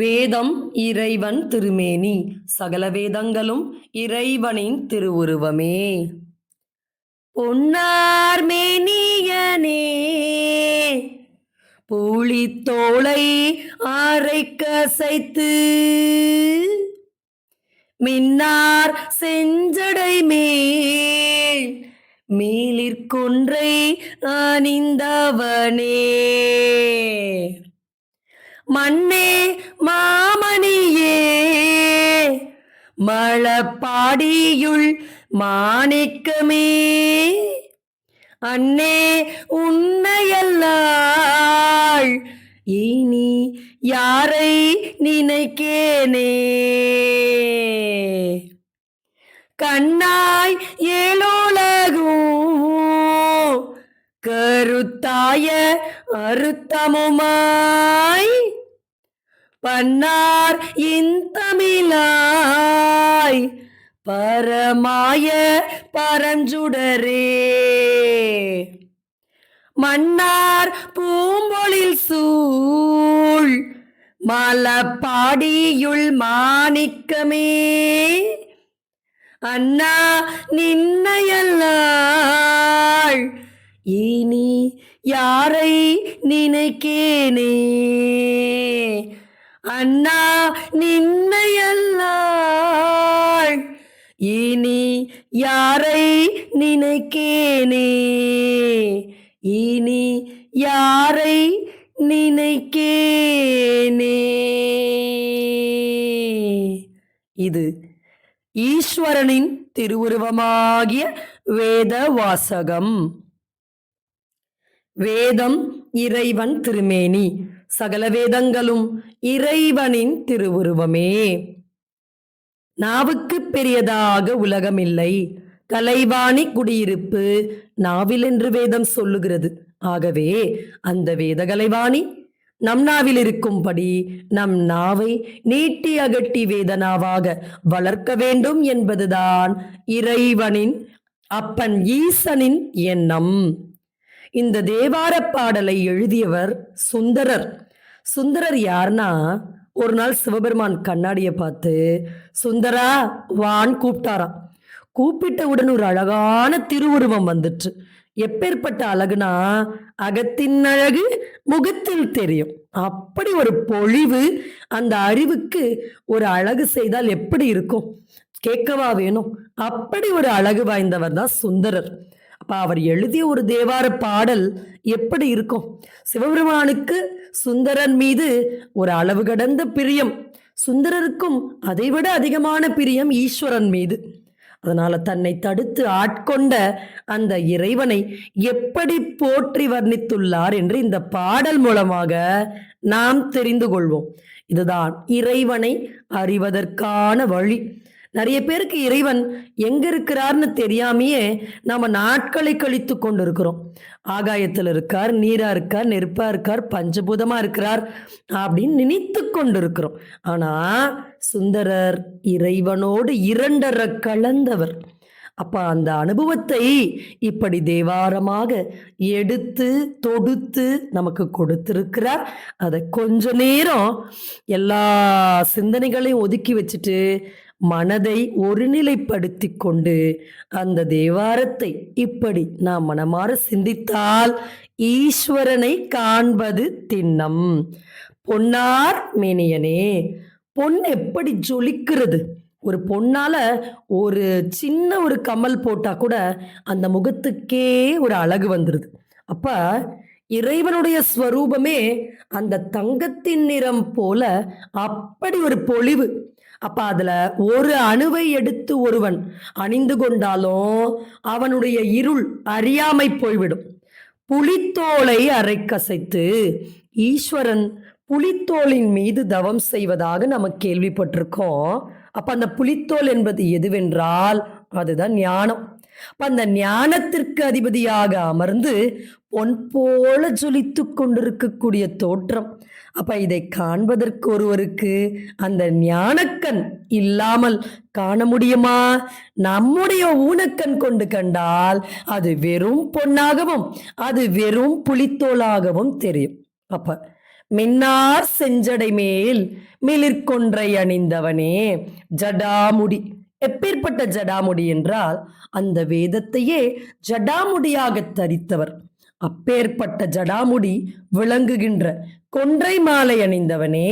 வேதம் இறைவன் திருமேனி. சகல வேதங்களும் இறைவனின் திருவுருவமே. பொன்னார் மேனியனே புலித்தோளை கசைத்து மின்னார் செஞ்சடை மேல் மேலிற்கொன்றை அணிந்தவனே. மண்ணே மாமணியே. மழப்பாடியுள் மாணிக்கமே. அன்னே உன்னையல்லாள். இனி யாரை நினைக்கேனே? கண்ணாய் ஏழோலகும் கருத்தாய அருத்தமுமாய். பன்னார் இந்தமிழாய் பரமாய பரஞ்சுடரே. மன்னார் பூம்பொழில் சூழ். மலப்பாடியுள் மாணிக்கமே. அண்ணா நின்னையல்லாள். இனி யாரை நினைக்கேனே? அண்ணா நின்னையல்லாள் இனி யாரை நினைக்கேனே? இனி யாரை நினைக்கேனே? இது ஈஸ்வரனின் திருவுருவமாகிய வேத வாசகம் வேதம் இறைவன் திருமேனி. சகல வேதங்களும் இறைவனின் திருவுருவமே. நாவுக்கு பெரியதாக உலகமில்லை. கலைவாணி குடியிருப்பு நாவில் என்று வேதம் சொல்லுகிறது. ஆகவே அந்த வேத கலைவாணி நம் நாவில் இருக்கும்படி நம் நாவை நீட்டி அகட்டி வேதனாவாக வளர்க்க வேண்டும் என்பதுதான் இறைவனின் அப்பன் ஈசனின் எண்ணம். இந்த தேவார பாடலை எழுதியவர் சுந்தரர். சுந்தரர் யார்னா ஒரு நாள் சிவபெருமான் கண்ணாடியை பார்த்து சுந்தரா வான் கூப்பிட்டாராம். கூப்பிட்டவுடன் ஒரு அழகான திருவுருவம் வந்துட்டு எப்பேற்பட்ட அழகுனா அகத்தின் அழகு முகத்தில் தெரியும். அப்படி ஒரு பொழிவு அந்த அறிவுக்கு ஒரு அழகு செய்தால் எப்படி இருக்கும்? கேட்கவா வேணும்? அப்படி ஒரு அழகு வாய்ந்தவர் தான் சுந்தரர். அப்போ அவர் எழுதிய ஒரு தேவார பாடல் எப்படி இருக்கும்? சிவபெருமானுக்கு சுந்தரன் மீது ஒரு அளவு கடந்த பிரியம். சுந்தரருக்கும் அதைவிட அதிகமான பிரியம் ஈஸ்வரன் மீது. அதனால தன்னை தடுத்து ஆட்கொண்ட அந்த இறைவனை எப்படி போற்றி வர்ணித்துள்ளார் என்று இந்த பாடல் மூலமாக நாம் தெரிந்து கொள்வோம். இதுதான் இறைவனை அறிவதற்கான வழி. நிறைய பேருக்கு இறைவன் எங்க இருக்கிறார்னு தெரியாமையே நாம நாட்களை கழித்து கொண்டிருக்கிறோம். ஆகாயத்தில் இருக்கார் நீரா இருக்கார் நெருப்பா இருக்கார் பஞ்சபூதமா இருக்கிறார் அப்படின்னு நினைத்து கொண்டிருக்கிறோம். ஆனா சுந்தரர் இறைவனோடு இரண்டரை கலந்தவர். அப்ப அந்த அனுபவத்தை இப்படி தேவாரமாக எடுத்து தொடுத்து நமக்கு கொடுத்திருக்கிறார். அதை கொஞ்ச நேரம் எல்லா சிந்தனைகளையும் ஒதுக்கி வச்சுட்டு மனதை ஒருநிலைப்படுத்தி கொண்டு அந்த தேவாரத்தை இப்படி நாம் மனமாற சிந்தித்தால் ஈஸ்வரனை காண்பது திண்ணம். பொன்னார் மேனியனே பொன் எப்படி ஜொலிக்கிறது? ஒரு பொன்னால ஒரு சின்ன ஒரு கமல் போட்டா கூட அந்த முகத்துக்கே ஒரு அழகு வந்துடுது அப்ப இறைவனுடைய ஸ்வரூபமே அந்த தங்கத்தின் நிறம் போல அப்படி ஒரு பொழிவு அப்ப அதுல ஒரு அணுவை எடுத்து ஒருவன் அணிந்து கொண்டாலும் அவனுடைய இருள் அறியாமை போய்விடும். புலித்தோலை அரைக்கசைத்து ஈஸ்வரன் புலித்தோலின் மீது தவம் செய்வதாக நம்ம கேள்விப்பட்டிருக்கோம். அப்ப அந்த புலித்தோல் என்பது எதுவென்றால் அதுதான் ஞானம். அப்ப அந்த ஞானத்திற்கு அதிபதியாக அமர்ந்து பொன் போல ஜொலித்து கொண்டிருக்கக்கூடிய தோற்றம். அப்ப இதை காண்பதற்கு ஒருவருக்கு அந்த ஞானக்கண் இல்லாமல் காண முடியுமா? நம்முடைய ஊனக்கண் கொண்டு கண்டால் அது வெறும் பொன்னாகவும் அது வெறும் புலித்தோலாகவும் தெரியும். அப்ப மின்னார் செஞ்சடை மேல் மிளிர்கொன்றை அணிந்தவனே ஜடாமுடி. எப்பேற்பட்ட ஜடாமுடி என்றால் அந்த வேதத்தையே ஜடாமுடியாக தரித்தவர். அப்பேற்பட்ட ஜடாமுடி விளங்குகின்ற கொன்றை மாலை அணிந்தவனே.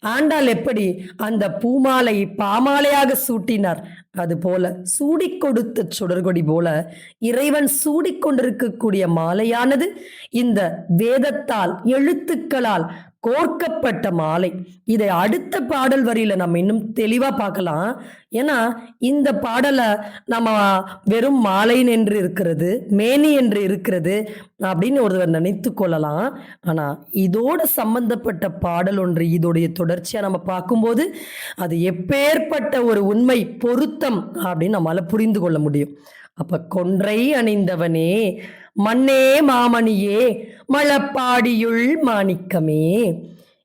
ஆண்டாள் எப்படி அந்த பூமாலை பாமாலையாக சூட்டினார்? அது போல சூடிக் கொடுத்த சுடர்கொடி போல இறைவன் சூடிக் கொண்டிருக்கக்கூடிய மாலையானது இந்த வேதத்தால் எழுத்துக்களால் கோர்க்கப்பட்ட மாலை. இதை அடுத்த பாடல் வரியில நம்ம இன்னும் தெளிவா பார்க்கலாம். ஏன்னா இந்த பாடலை நம்ம வெறும் மாலை என்று இருக்கிறது மேனி என்று இருக்கிறது அப்படின்னு ஒருவர் நினைத்து கொள்ளலாம். ஆனா இதோட சம்பந்தப்பட்ட பாடல் ஒன்று இதோடைய தொடர்ச்சியா நம்ம பார்க்கும்போது அது எப்பேற்பட்ட ஒரு உண்மை பொருத்தம் அப்படின்னு நம்மளால புரிந்து கொள்ள முடியும். அப்ப கொன்றை அணிந்தவனே மண்ணே மாமணியே மலப்பாடியுள் மாணிக்கமே.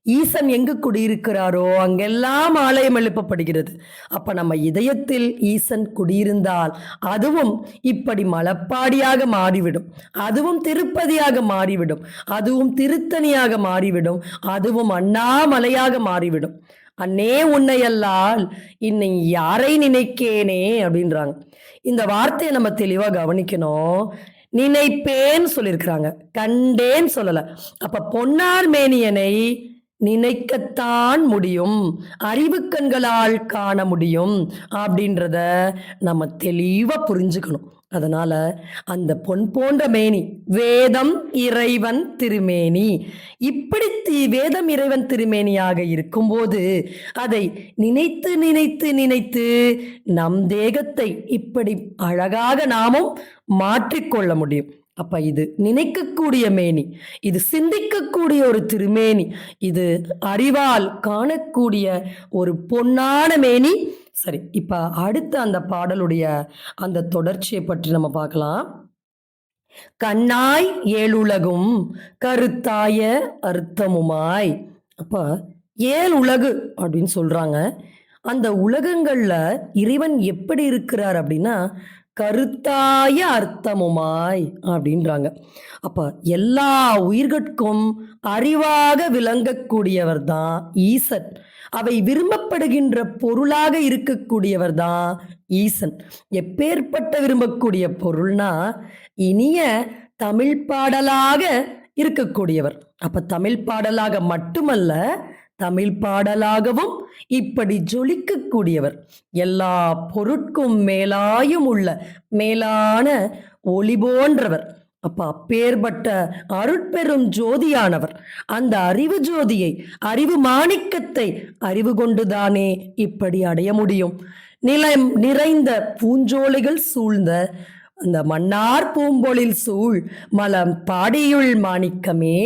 ஈசன் எங்கு குடியிருக்கிறாரோ அங்கெல்லாம் ஆலயம் எழுப்பப்படுகிறது. அப்ப நம்ம இதயத்தில் ஈசன் குடியிருந்தால் அதுவும் இப்படி மலப்பாடியாக மாறிவிடும். அதுவும் திருப்பதியாக மாறிவிடும். அதுவும் திருத்தணியாக மாறிவிடும். அதுவும் அண்ணாமலையாக மாறிவிடும். அன்னே உன்னையல்லால் இன்னை யாரை நினைக்கேனே அப்படின்றாங்க. இந்த வார்த்தையை நம்ம தெளிவாக கவனிக்கணும். நினைப்பேன்னு சொல்லியிருக்கிறாங்க. கண்டேன்னு சொல்லல. அப்ப பொன்னார் மேனியனை நினைக்கத்தான் முடியும். அறிவு கண்களால் காண முடியும். அப்படின்றத நம்ம தெளிவா புரிஞ்சுக்கணும். அதனால அந்த பொன் போன்ற மேனி வேதம் இறைவன் திருமேனி. இப்படி தி- வேதம் இறைவன் திருமேனியாக இருக்கும்போது அதை நினைத்து நினைத்து நினைத்து நம் தேகத்தை இப்படி அழகாக நாமும் மாற்றிக்கொள்ள முடியும். அப்ப இது நினைக்கக்கூடிய மேனி இது சிந்திக்கக்கூடிய ஒரு திருமேனி இது அறிவால் காணக்கூடிய ஒரு பொன்னான மேனி சரி இப்போ அடுத்த அந்த பாடலுடைய அந்த தொடர்ச்சியை பற்றி நம்ம பார்க்கலாம். கண்ணாய் ஏழுலகும் கருத்தாய அர்த்தமுமாய். அப்போ ஏழு உலகு அப்படின்னு சொல்கிறாங்க அந்த உலகங்களில் இறைவன் எப்படி இருக்கிறார் அப்படின்னா கருத்தாய அர்த்தமுமாய் அப்படின்றாங்க. அப்போ எல்லா உயிர்கட்கும் அறிவாக விளங்கக்கூடியவர் தான் ஈசன். அவை விரும்பப்படுகின்ற பொருளாக இருக்கக்கூடியவர் தான் ஈசன். எப்பேற்பட்ட விரும்பக்கூடிய பொருள்னா இனிய தமிழ் பாடலாக இருக்கக்கூடியவர். அப்ப தமிழ் பாடலாக மட்டுமல்ல தமிழ் பாடலாகவும் இப்படி ஜொலிக்கக்கூடியவர். எல்லா பொருட்கும் மேலாயும் உள்ள மேலான ஒளி போன்றவர். அப்ப அப்பேற்பட்ட அருட்பெரும் ஜோதியானவர் அந்த அறிவு ஜோதியை அறிவு மாணிக்கத்தை அறிவு கொண்டுதானே இப்படி அடைய முடியும். நிலம் நிறைந்த பூஞ்சோலைகள் சூழ்ந்த அந்த மன்னார் பூம்பொழில் சூழ் மலம் பாடியுள் மாணிக்கமே.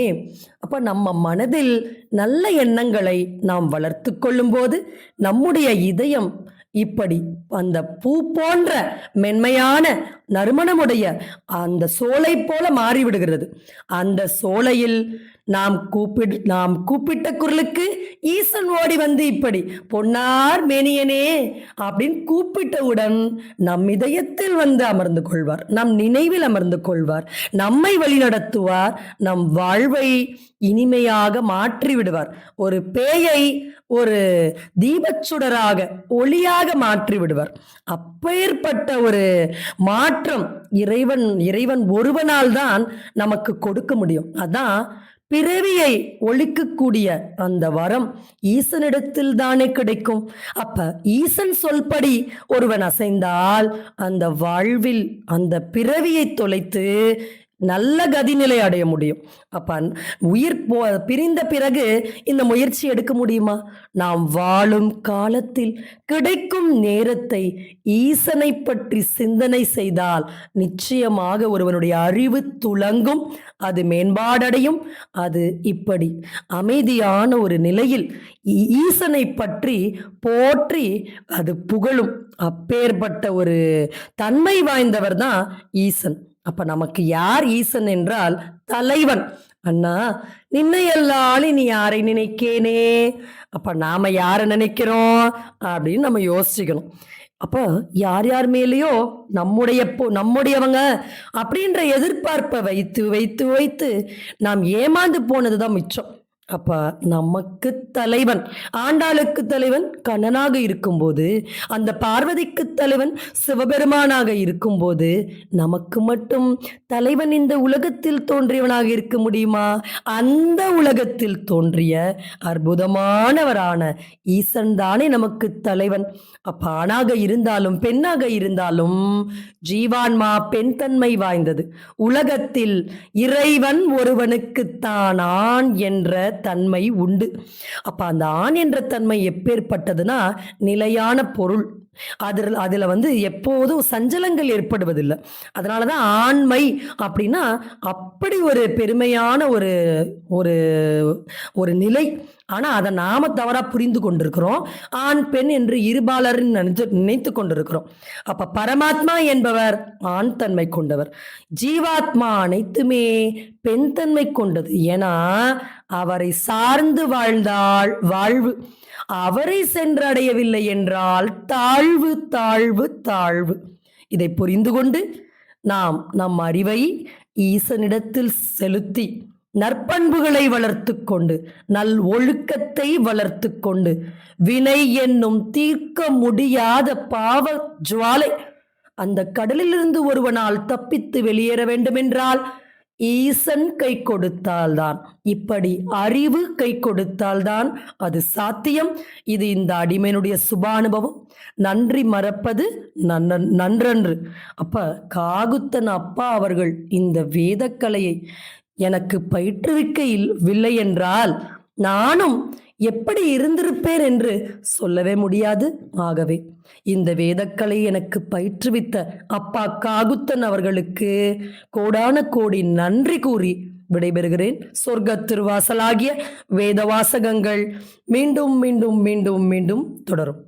அப்ப நம்ம மனதில் நல்ல எண்ணங்களை நாம் வளர்த்து கொள்ளும்போது நம்முடைய இதயம் இப்படி அந்த பூ போன்ற மென்மையான நறுமணமுடைய அந்த சோலை போல மாறிவிடுகிறது. அந்த சோலையில் நாம் கூப்பிடு நாம் கூப்பிட்ட குரலுக்கு ஈசன் ஓடி வந்து இப்படி பொன்னார் மேனியனே அப்படின்னு கூப்பிட்டவுடன் நம் இதயத்தில் வந்து அமர்ந்து கொள்வார் நம் நினைவில் அமர்ந்து கொள்வார் நம்மை வழிநடத்துவார் நம் வாழ்வை இனிமையாக மாற்றி விடுவார் ஒரு பேயை ஒரு தீபச்சுடராக ஒளியாக மாற்றி விடுவார் அப்பேற்பட்ட ஒரு மாற்றம் இறைவன் இறைவன் ஒருவனால் தான் நமக்கு கொடுக்க முடியும். அதான் பிறவியை ஒழிக்கக்கூடிய அந்த வரம் ஈசனிடத்தில் தானே கிடைக்கும். அப்ப ஈசன் சொல்படி ஒருவன் அசைந்தால் அந்த வாழ்வில் அந்த பிறவியை தொலைத்து நல்ல கதிநிலை அடைய முடியும். அப்ப உயிர் போ பிரிந்த பிறகு இந்த முயற்சி எடுக்க முடியுமா? நாம் வாழும் காலத்தில் கிடைக்கும் நேரத்தை ஈசனை பற்றி சிந்தனை செய்தால் நிச்சயமாக ஒருவனுடைய அறிவு துளங்கும் அது மேம்பாடடையும். அது இப்படி அமைதியான ஒரு நிலையில் ஈசனை பற்றி போற்றி அது புகழும். அப்பேற்பட்ட ஒரு தன்மை வாய்ந்தவர் தான் ஈசன். அப்ப நமக்கு யார் ஈசன் என்றால் தலைவன். அண்ணா நின்னையல்லால் நீ யாரை நினைக்கேனே? அப்ப நாம யாரை நினைக்கிறோம்? அப்படின்னு நம்ம யோசிக்கணும் அப்போ யார் யார் மேலேயோ நம்முடைய பொ- நம்முடையவங்க அப்படின்ற எதிர்பார்ப்பை வைத்து வைத்து வைத்து நாம் ஏமாந்து போனது தான் மிச்சம். அப்ப நமக்கு தலைவன். ஆண்டாளுக்கு தலைவன் கண்ணனாக இருக்கும்போது அந்த பார்வதிக்கு தலைவன் சிவபெருமானாக இருக்கும்போது நமக்கு மட்டும் தலைவன் இந்த உலகத்தில் தோன்றியவனாக இருக்க முடியுமா? அந்த உலகத்தில் தோன்றிய அற்புதமானவரான ஈசன் தானே நமக்கு தலைவன். அப்ப ஆணாக இருந்தாலும் பெண்ணாக இருந்தாலும் ஜீவான்மா பெண் தன்மை வாய்ந்தது. உலகத்தில் இறைவன் ஒருவனுக்குத்தான் ஆண் என்ற தன்மை உண்டு. அப்ப அந்த ஆண் என்ற தன்மை எப்பேற்பட்டதுன்னா நிலையான பொருள். அதில் அதில் வந்து எப்போதும் சஞ்சலங்கள் ஏற்படுவதில்லை. அதனால தான் ஆண்மை அப்படின்னா அப்படி ஒரு பெருமையான ஒரு ஒரு ஒரு நிலை. ஆனால் அதை நாம தவறாக புரிந்து கொண்டிருக்கிறோம். ஆண் பெண் என்று இருபாலர் நினைத்து நினைத்து கொண்டிருக்கிறோம். அப்போ பரமாத்மா என்பவர் ஆண் தன்மை கொண்டவர். ஜீவாத்மா அனைத்துமே பெண் தன்மை கொண்டது. ஏன்னா அவரை சார்ந்து வாழ்ந்தால் வாழ்வு. அவரை சென்றடையவில்லை என்றால் தாழ்வு தாழ்வு தாழ்வு. இதை புரிந்து கொண்டு நாம் நம் அறிவை ஈசனிடத்தில் செலுத்தி நற்பண்புகளை வளர்த்து கொண்டு நல் ஒழுக்கத்தை வளர்த்து கொண்டு வினை என்னும் தீர்க்க முடியாத பாவ ஜுவாலை அந்த கடலிலிருந்து ஒருவனால் தப்பித்து வெளியேற வேண்டுமென்றால் ஈசன் கை கொடுத்தால்தான். இப்படி அறிவு கை கொடுத்தால்தான் அது சாத்தியம். இது இந்த அடிமையினுடைய சுபானுபவம். நன்றி மறப்பது நன்ன நன்றன்று. அப்ப காகுத்தன் அப்பா அவர்கள் இந்த வேதக்கலையை எனக்கு பயிற்றுவிக்கவில்லை என்றால் நானும் எப்படி இருந்திருப்பேன் என்று சொல்லவே முடியாது. ஆகவே இந்த வேதக்கலை எனக்கு பயிற்றுவித்த அப்பா காகுத்தன் அவர்களுக்கு கோடான கோடி நன்றி கூறி விடைபெறுகிறேன். சொர்க்க திருவாசலாகிய வேத வாசகங்கள் மீண்டும் மீண்டும் மீண்டும் மீண்டும் தொடரும்.